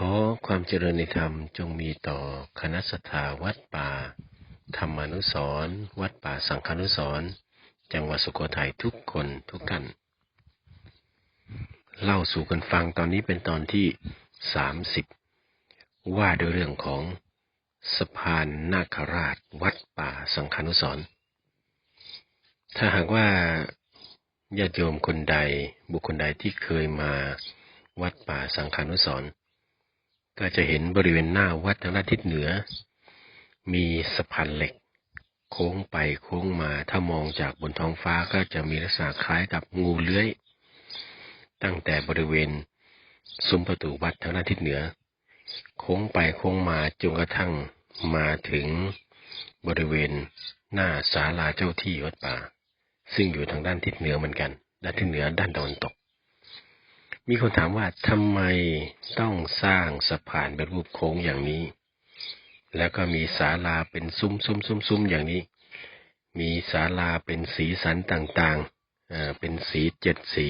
ขอความเจริญในธรรมจงมีต่อคณะสัตยาวัดป่า ธรรมานุสรณ์วัดป่าสังฆานุสรณ์จังหวัดสุโขทัยทุกคนทุกท่าน เล่าสู่กันฟังตอนนี้เป็นตอนที่สามสิบว่าด้วยเรื่องของสะพานนาคราชวัดป่าสังฆานุสรณ์ถ้าหากว่าญาติโยมคนใดบุคคลใดที่เคยมาวัดป่าสังฆานุสรณ์ ก็จะเห็นบริเวณหน้าวัดทางด้านทิศเหนือ มีสะพานเหล็ก โค้งไปโค้งมาถ้ามองจากบนท้องฟ้าก็จะมีลักษณะคล้ายกับงูเลื้อย ตั้งแต่บริเวณซุ้มประตูวัดทางด้านทิศเหนือ โค้งไปโค้งมาจนกระทั่งมาถึงบริเวณหน้าศาลาเจ้าที่วัดป่า ซึ่งอยู่ทางด้านทิศเหนือเหมือนกัน ด้านทิศเหนือด้านตะวันตก มีคนถามว่าทำไมต้องสร้างสะพานเป็นรูปโค้งอย่างนี้ แล้วก็มีศาลาเป็นซุ้มซุ้มซุ้มซุ้มอย่างนี้ มีศาลาเป็นสีสันต่างๆเป็นสีเจ็ดสี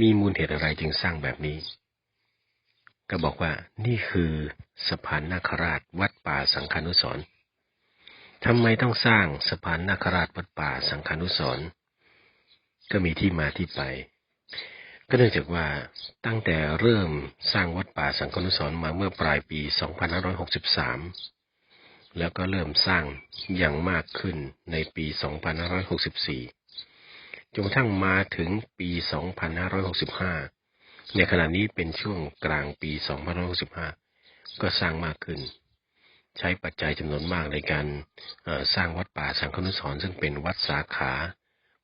มีมูลเหตุอะไรจึงสร้างแบบนี้ ก็บอกว่านี่คือสะพานนาคราชวัดป่าสังฆานุสรทำไมต้องสร้างสะพานนาคราชวัดป่าสังฆานุสรก็มีที่มาที่ไป ก็เนื่องจากว่าตั้งแต่เริ่มสร้างวัดป่าสังฆนุสรมาเมื่อปลายปี 2563 แล้วก็เริ่มสร้างอย่างมากขึ้นในปี 2564 จนกระทั่งมาถึงปี 2565 ในขณะนี้เป็นช่วงกลางปี 2565 ก็สร้างมากขึ้น ใช้ปัจจัยจำนวนมากในการสร้างวัดป่าสังฆนุสรซึ่งเป็นวัดสาขา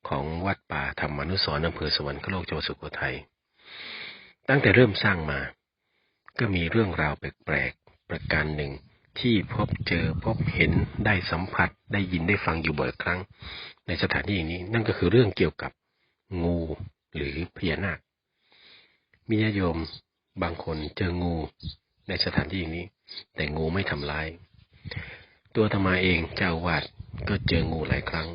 ของวัดป่าธรรมนุสรอำเภอสวรรคโลกจังหวัดสุโขทัย ตั้งแต่เริ่มสร้างมา ก็มีเรื่องราวแปลกๆประการหนึ่ง ที่พบเจอพบเห็นได้สัมผัสได้ยินได้ฟังอยู่บ่อยครั้ง ในสถานที่อย่างนี้ นั่นก็คือเรื่องเกี่ยวกับงูหรือพญานาค มีญาโยมบางคนเจองูในสถานที่อย่างนี้ แต่งูไม่ทำร้าย ตัวธรรมาเองเจ้าวาดก็เจองูหลายครั้ง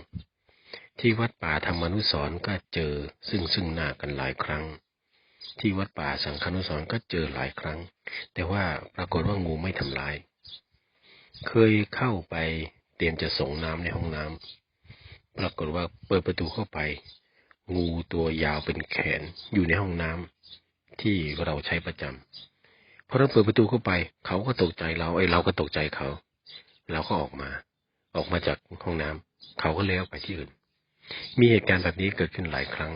ที่วัดป่าธรรมนุสรก็เจอซึ่งซึ่งหน้ากันหลายครั้ง ที่วัดป่าสังฆนุสรก็เจอหลายครั้ง แต่ว่าปรากฏว่างูไม่ทำลาย เคยเข้าไปเตรียมจะส่งน้ำในห้องน้ำปรากฏว่าเปิดประตูเข้าไป งูตัวยาวเป็นแขนอยู่ในห้องน้ำที่เราใช้ประจำพอเราเปิดประตูเข้าไป เขาก็ตกใจเราไอ้เราก็ตกใจเขา เราก็ออกมา ออกมาจากห้องน้ำเขาก็เลี้ยวไปที่อื่น มีเหตุการณ์แบบนี้เกิดขึ้นหลายครั้ง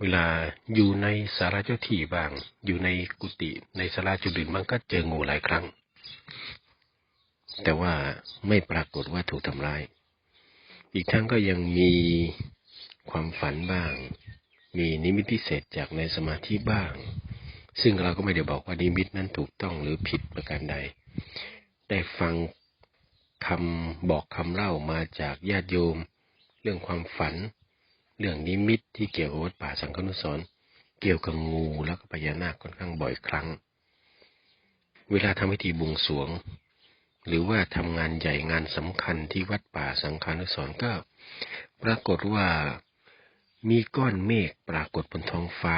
เวลาอยู่ในสาราเจ้าที่บ้าง อยู่ในกุฏิในสาราจุดอื่นมันก็เจองูหลายครั้ง แต่ว่าไม่ปรากฏว่าถูกทำร้าย อีกทั้งก็ยังมีความฝันบ้าง มีนิมิตพิเศษจากในสมาธิบ้าง ซึ่งเราก็ไม่ได้บอกว่านิมิตนั้นถูกต้องหรือผิดประการใด ได้ฟังคำบอกคำเล่ามาจากญาติโยม เรื่องความฝัน เรื่องนิมิตที่เกี่ยวกับวัดป่าสังฆนุสรเกี่ยวกับงูแล้วก็พญานาคค่อนข้างบ่อยครั้ง เวลาทำพิธีบวงสวง หรือว่าทำงานใหญ่งานสำคัญที่วัดป่าสังฆนุสรก็ ปรากฏว่ามีก้อนเมฆปรากฏบนท้องฟ้า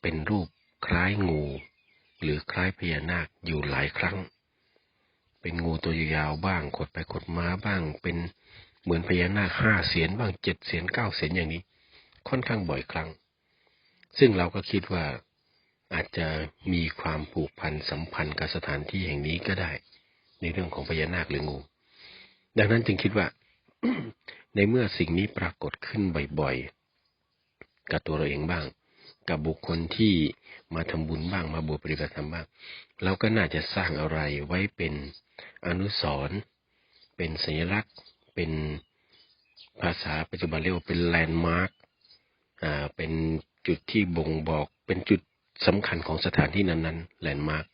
เป็นรูปคล้ายงู หรือคล้ายพญานาคอยู่หลายครั้ง เป็นงูตัวยาวบ้างขดไปขดมาบ้าง เป็น เหมือนพญานาคห้าเสียนบ้างเจ็ดเสียนเก้าเสียนอย่างนี้ ค่อนข้างบ่อยครั้ง ซึ่งเราก็คิดว่าอาจจะมีความผูกพันสัมพันธ์กับสถานที่แห่งนี้ก็ได้ ในเรื่องของพญานาคหรืองู ดังนั้นจึงคิดว่า ในเมื่อสิ่งนี้ปรากฏขึ้นบ่อยๆ กับตัวเราเองบ้าง กับบุคคลที่มาทำบุญบ้างมาบวชปฏิบัติธรรมบ้างเราก็น่าจะสร้างอะไรไว้เป็นอนุสรณ์เป็นสัญลักษณ์ เป็นภาษาปัจจุบันเรียกว่าเป็นแลนด์มาร์กอ่าเป็นจุดที่บ่งบอกเป็นจุดสำคัญของสถานที่นั้นๆแลนด์มาร์ก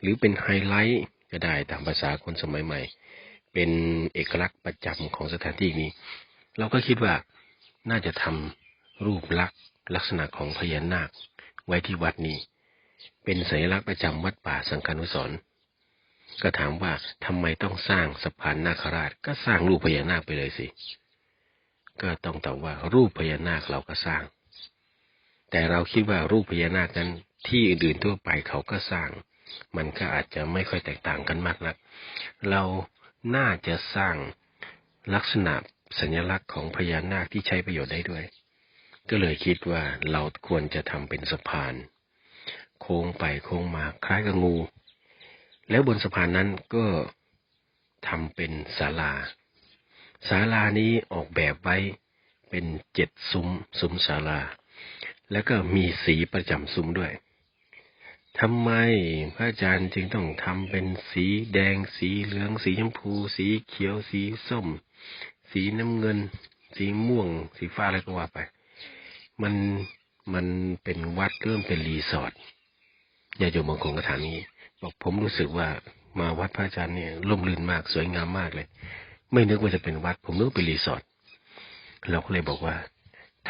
หรือเป็นไฮไลท์ก็ได้ตามภาษาคนสมัยใหม่ เป็นเอกลักษณ์ประจำของสถานที่นี้ เราก็คิดว่าน่าจะทำรูปลักษณ์ลักษณะของพญานาคไว้ที่วัดนี้ เป็นสัญลักษณ์ประจำวัดป่าสังฆานุสรณ์ ก็ถามว่าทำไมต้องสร้างสะพานนาคราช ก็สร้างรูปพญานาคไปเลยสิ ก็ต้องตอบว่ารูปพญานาคเราก็สร้าง แต่เราคิดว่ารูปพญานาคนั้นที่อื่นๆทั่วไปเขาก็สร้าง มันก็อาจจะไม่ค่อยแตกต่างกันมากนัก เราน่าจะสร้างลักษณะสัญลักษณ์ของพญานาคที่ใช้ประโยชน์ได้ด้วย ก็เลยคิดว่าเราควรจะทำเป็นสะพาน โค้งไปโค้งมาคล้ายกับงู แล้วบนสะพานนั้นก็ทำเป็นศาลาศาลานี้ออกแบบไว้เป็นเจ็ดซุ้มซุ้มศาลา แล้วก็มีสีประจำซุ้มด้วยทำไมพระอาจารย์จึงต้องทำเป็นสีแดง สีเหลือง สีชมพู สีเขียว สีส้ม สีน้ำเงิน สีม่วง สีฟ้าอะไรก็ว่าไป มันมันเป็นวัดเริ่มเป็นรีสอร์ทญาโยมบางคนก็ถามนี้ บอกผมรู้สึกว่ามาวัดพระอาจารย์เนี่ยร่มรื่นมากสวยงามมากเลย ไม่นึกว่าจะเป็นวัด ผมนึกเป็นรีสอร์ทเราก็เลยบอกว่า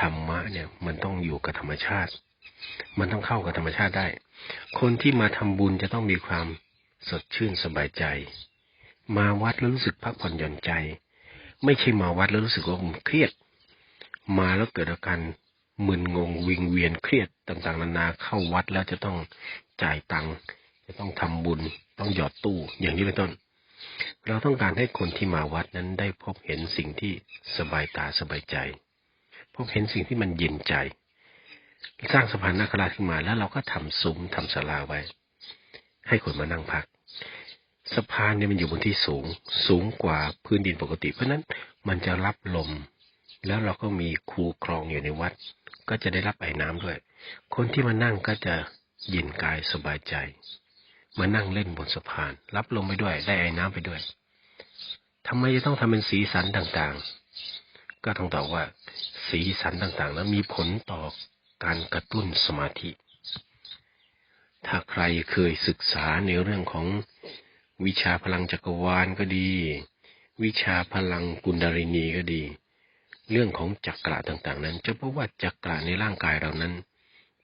ธรรมะเนี่ยมันต้องอยู่กับธรรมชาติ มันต้องเข้ากับธรรมชาติได้ คนที่มาทำบุญจะต้องมีความสดชื่นสบายใจ มาวัดแล้วรู้สึกพักผ่อนหย่อนใจ ไม่ใช่มาวัดแล้วรู้สึกว่าเครียด มาแล้วเกิดอาการมึนงงวิงเวียนเครียดต่างๆนานาเข้าวัดแล้วจะต้องจ่ายตังค์ จะต้องทำบุญต้องหยอดตู้อย่างนี้เป็นต้น เราต้องการให้คนที่มาวัดนั้นได้พบเห็นสิ่งที่สบายตาสบายใจ พบเห็นสิ่งที่มันเย็นใจ สร้างสะพานนาคราขึ้นมาแล้วเราก็ทำซุ้มทำศาลาไว้ ให้คนมานั่งพักสะพานเนี่ยมันอยู่บนที่สูง สูงกว่าพื้นดินปกติ เพราะนั้นมันจะรับลม แล้วเราก็มีคูคลองอยู่ในวัด ก็จะได้รับไอ้น้ำด้วย คนที่มานั่งก็จะเย็นกายสบายใจ มานั่งเล่นบนสะพาน รับลมไปด้วย ได้ไอ้น้ำไปด้วยทำไมจะต้องทำเป็นสีสันต่างๆ ก็ต้องตอบว่า สีสันต่างๆ นั้นมีผลต่อการกระตุ้นสมาธิ ถ้าใครเคยศึกษาในเรื่องของวิชาพลังจักรวาลก็ดี วิชาพลังกุณดารินีก็ดี เรื่องของจักระต่างๆ นั้น จะพบว่าจักระในร่างกายเรานั้น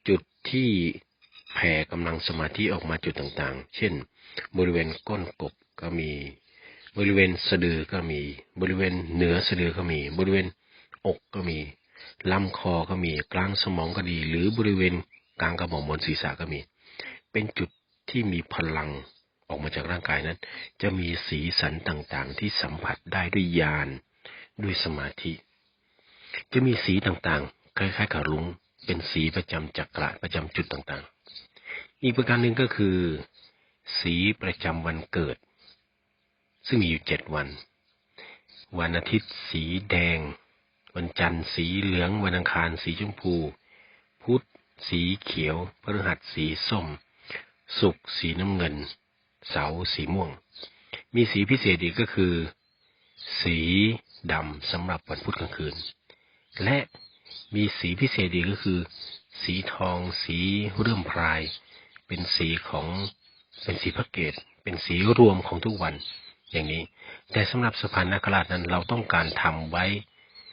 จุดที่ แผ่กำลังสมาธิออกมาจุดต่างๆ เช่น บริเวณก้นกบก็มี บริเวณสะดือก็มี บริเวณเหนือสะดือก็มี บริเวณอกก็มีลำคอก็มี กลางสมองก็ดี หรือบริเวณกลางกระหม่อมบนศีรษะก็มี เป็นจุดที่มีพลังออกมาจากร่างกายนั้น จะมีสีสันต่างๆ ที่สัมผัสได้ด้วยญาณด้วยสมาธิ จะมีสีต่างๆ คล้ายๆกับรุ้งเป็นสีประจำจักระประจำจุดต่างๆ อีกประการหนึ่งก็คือ สีประจำวันเกิด ซึ่งมีอยู่เจ็ดวัน วันอาทิตย์สีแดง วันจันทร์สีเหลือง วันอังคารสีชมพู พุธสีเขียวพฤหัสสีส้ม ศุกร์สีน้ำเงิน เสาร์สีม่วง มีสีพิเศษอีกก็คือ สีดำสำหรับวันพุธกลางคืน และมีสีพิเศษอีกก็คือ สีทอง สีเรื่มพราย เป็นสีของเป็นสีพระเกตเป็นสีรวมของทุกวันอย่างนี้ แต่สำหรับสะพานนาคราชนั้นเราต้องการทำไว้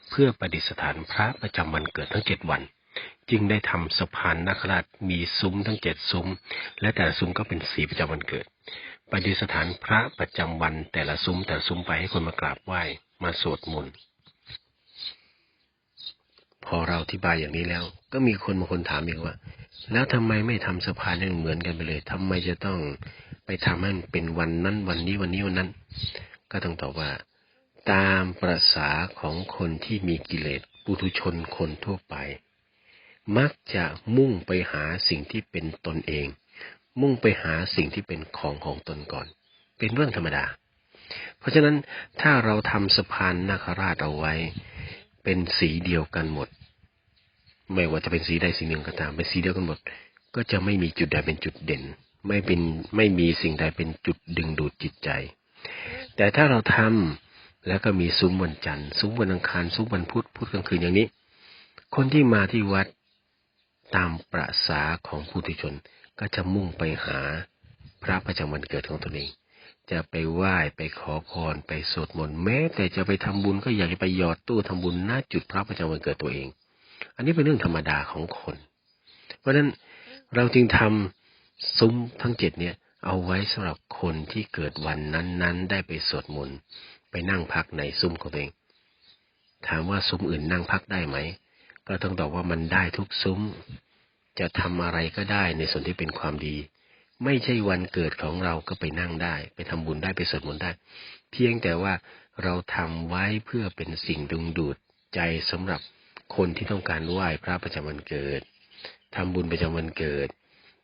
เพื่อประดิษฐานพระประจำวันเกิดทั้งเจ็ดวัน จึงได้ทำสะพานนาคราชมีซุ้มทั้งเจ็ดซุ้ม และแต่ละซุ้มก็เป็นสีประจำวันเกิด ประดิษฐานพระประจำวันแต่ละซุ้มแต่ละซุ้มไปให้คนมากราบไหว้มาสวดมนต์ พอเราอธิบายอย่างนี้แล้ว ก็มีคนบางคนถามอีกว่า แล้วทำไมไม่ทำสะพานให้เหมือนกันไปเลยทำไมจะต้องไปทำให้มันเป็นวันนั้น วันนี้วันนี้วันนั้น ก็ต้องตอบว่า ตามประษาของคนที่มีกิเลสปุถุชนคนทั่วไป มักจะมุ่งไปหาสิ่งที่เป็นตนเอง มุ่งไปหาสิ่งที่เป็นของของตนก่อน เป็นเรื่องธรรมดา เพราะฉะนั้นถ้าเราทำสะพานนาคราชเอาไว้ เป็นสีเดียวกันหมด ไม่ว่าจะเป็นสีใดสีหนึ่งก็ตาม เป็นสีเดียวกันหมด ก็จะไม่มีจุดใดเป็นจุดเด่น ไม่เป็นไม่มีสิ่งใดเป็นจุดดึงดูดจิตใจ แต่ถ้าเราทำแล้วก็มีซุ้มวันจันทร์ซุ้มวันอังคารซุ้มวันพุธพุธกลางคืนอย่างนี้ คนที่มาที่วัดตามประษาของผู้ทุชนก็จะมุ่งไปหาพระประจำวันเกิดของตนเอง จะไปไหว้ไปขอพรไปสวดมนต์แม้ แต่จะไปทำบุญก็อยากจะไปหยอดตู้ทำบุญหน้าจุดพระประจำวันเกิดตัวเอง อันนี้เป็นเรื่องธรรมดาของคน เพราะฉะนั้นเราจึงทำซุ้มทั้งเจ็ดเนี่ย เอาไว้สำหรับคนที่เกิดวันนั้นๆ ได้ไปสวดมนต์ไปนั่งพักในซุ้มของตัวเอง ถามว่าซุ้มอื่นนั่งพักได้ไหม ก็ต้องตอบว่ามันได้ทุกซุ้ม จะทำอะไรก็ได้ในส่วนที่เป็นความดี ไม่ใช่วันเกิดของเราก็ไปนั่งได้ ไปทำบุญได้ไปสวดมนต์ได้ เพียงแต่ว่าเราทำไว้เพื่อเป็นสิ่งดึงดูดใจสำหรับคนที่ต้องการไหว้พระประจำวันเกิดทำบุญประจำวันเกิด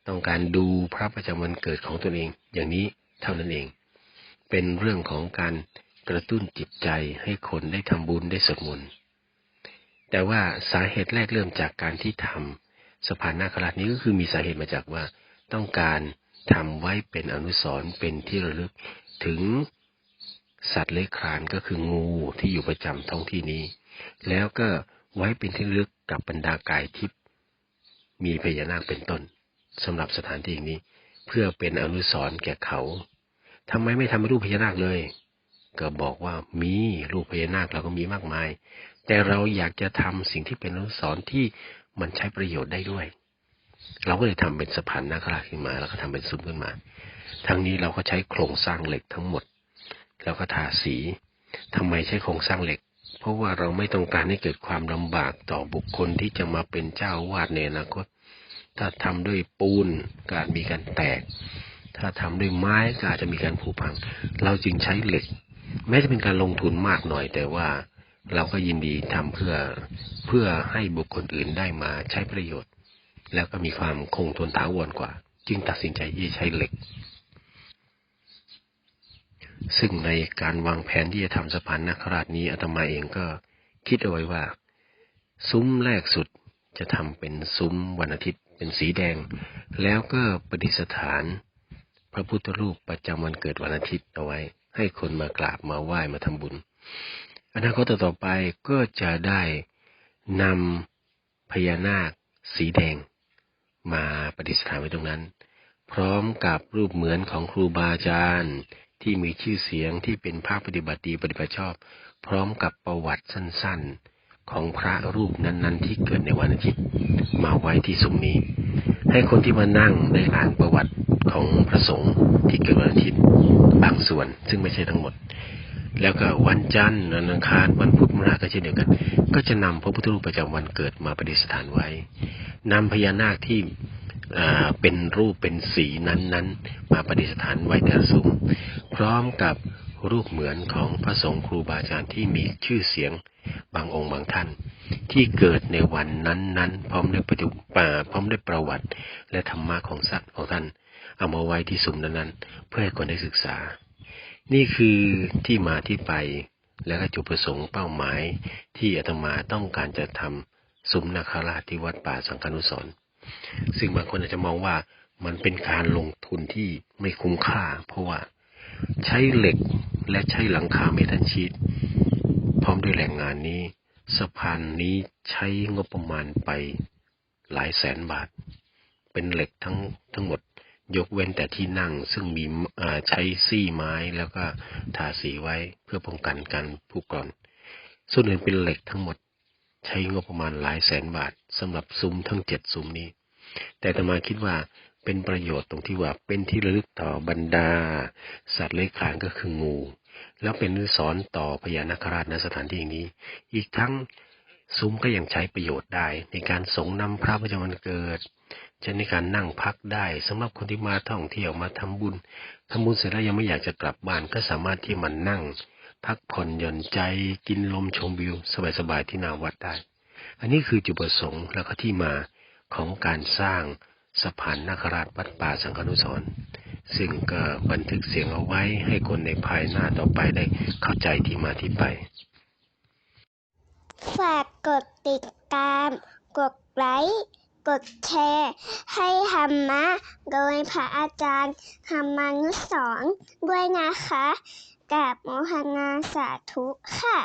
ต้องการดูพระประจำวันเกิดของตนเอง อย่างนี้เท่านั้นเอง เป็นเรื่องของการกระตุ้นจิตใจให้คนได้ทำบุญได้สวดมนต์แต่ว่าสาเหตุแรกเริ่มจากการที่ทำสะพานนาคราชนี้ก็คือมีสาเหตุมาจากว่าต้องการ ทำไว้เป็นอนุสรณ์เป็นที่ระลึกถึงสัตว์เลื้อยคลานก็คืองูที่อยู่ประจำท้องที่นี้ แล้วก็ไว้เป็นที่ระลึกกับบรรดากายทิพย์มีพญานาคเป็นต้นสำหรับสถานที่นี้ เพื่อเป็นอนุสรณ์แก่เขาทำไมไม่ทำรูปพญานาคเลย ก็บอกว่ามีรูปพญานาคเราก็มีมากมาย แต่เราอยากจะทำสิ่งที่เป็นอนุสรณ์ที่มันใช้ประโยชน์ได้ด้วย เราก็เลยทำเป็นสะพานนาคราขึ้นมา แล้วก็ทำเป็นซุ้มขึ้นมา ทั้งนี้เราก็ใช้โครงสร้างเหล็กทั้งหมด แล้วก็ทาสีทำไมใช้โครงสร้างเหล็ก เพราะว่าเราไม่ต้องการให้เกิดความลำบากต่อบุคคลที่จะมาเป็นเจ้าวาดในอนาคต ถ้าทำด้วยปูนก็อาจมีการแตก ถ้าทำด้วยไม้ก็อาจจะมีการผุพัง เราจึงใช้เหล็ก แม้จะเป็นการลงทุนมากหน่อยแต่ว่าเราก็ยินดีทำเพื่อเพื่อให้บุคคลอื่นได้มาใช้ประโยชน์ แล้วก็มีความคงทนถาวรกว่า จึงตัดสินใจที่จะใช้เหล็ก ซึ่งในการวางแผนที่จะทำสะพานนาคราชนี้อาตมาเองก็คิดเอาไว้ว่า ซุ้มแรกสุดจะทำเป็นซุ้มวันอาทิตย์เป็นสีแดง แล้วก็ประดิษฐาน พระพุทธรูปประจำวันเกิดวันอาทิตย์เอาไว้ ให้คนมากราบมาไหว้มาทำบุญอนาคตต่อไปก็จะได้นำพญานาคสีแดง มาประดิษฐานไว้ตรงนั้น พร้อมกับรูปเหมือนของครูบาอาจารย์ที่มีชื่อเสียงที่เป็นภาคปฏิบัติดีปฏิบัติชอบ พร้อมกับประวัติสั้นๆ ของพระรูปนั้นๆ ที่เกิดในวันอาทิตย์มาไว้ที่ซุ้มนี้ ให้คนที่มานั่งได้อ่านประวัติของพระสงฆ์ที่เกิดวันอาทิตย์บางส่วน ซึ่งไม่ใช่ทั้งหมด แล้วก็วันจันทร์วันอังคารวันพุธมรณะก็เช่นเดียวกัน ก็จะนำพระพุทธรูปประจำวันเกิดมาประดิษฐานไว้นำพญานาคที่เป็นรูปเป็นสีนั้นๆ มาประดิษฐานไว้แต่ซุ้มพร้อมกับรูปเหมือนของพระสงฆ์ครูบาอาจารย์ที่มีชื่อเสียงบางองค์บางท่าน ที่เกิดในวันนั้นๆ พร้อมด้วยประจุป่าพร้อมด้วยประวัติ และธรรมะของสัตว์ของท่าน เอามาไว้ที่ซุ้มนั้นๆ เพื่อให้คนได้ศึกษา นี่คือที่มาที่ไปและก็จุดประสงค์เป้าหมาย ที่อาตมาต้องการจะทำซุ้มนาคราชที่วัดป่าสังฆานุสรณ์ซึ่งบางคนอาจจะมองว่ามันเป็นการลงทุนที่ไม่คุ้มค่า เพราะว่าใช้เหล็กและใช้หลังคาเมทัลชีตพร้อมด้วยแรงงานนี้สะพานนี้ใช้งบประมาณไปหลายแสนบาท เป็นเหล็กทั้งทั้งหมด ยกเว้นแต่ที่นั่งซึ่งมีใช้ซี่ไม้แล้วก็ทาสีไว้เพื่อป้องกันการผุกร่อน ส่วนอื่นเป็นเหล็กทั้งหมด ใช้งบประมาณหลายแสนบาทสำหรับซุ้มทั้งเจ็ดซุ้มนี้ แต่ตมาคิดว่าเป็นประโยชน์ตรงที่ว่าเป็นที่ระลึกต่อบรรดา สัตว์เลื้อยคลานก็คืองู แล้วเป็นนิสอนต่อพญานาคราชณสถานที่อย่างนี้ อีกทั้งซุ้มก็ยังใช้ประโยชน์ได้ ในการสงนำพระประจำวันเกิด จะในการนั่งพักได้สำหรับคนที่มาท่องเที่ยวมาทำบุญทำบุญเสร็จแล้วยังไม่อยากจะกลับบ้านก็สามารถที่มันนั่ง พักผ่อนหย่อนใจกินลมชมวิว สบายๆที่นาวัดได้ อันนี้คือจุดประสงค์แล้วก็ที่มาของการสร้างสะพานนาคราชวัดป่าสังฆนุสรณ์ซึ่งก็บันทึกเสียงเอาไว้ให้คนในภายหน้าต่อไปได้เข้าใจที่มาที่ไป ฝากกดติดตาม กดไลค์ กดแชร์ ให้ธรรมะ โดยพระอาจารย์ธรรมานุสรณ์ด้วยนะคะกับโมหนาสาธุค่ะ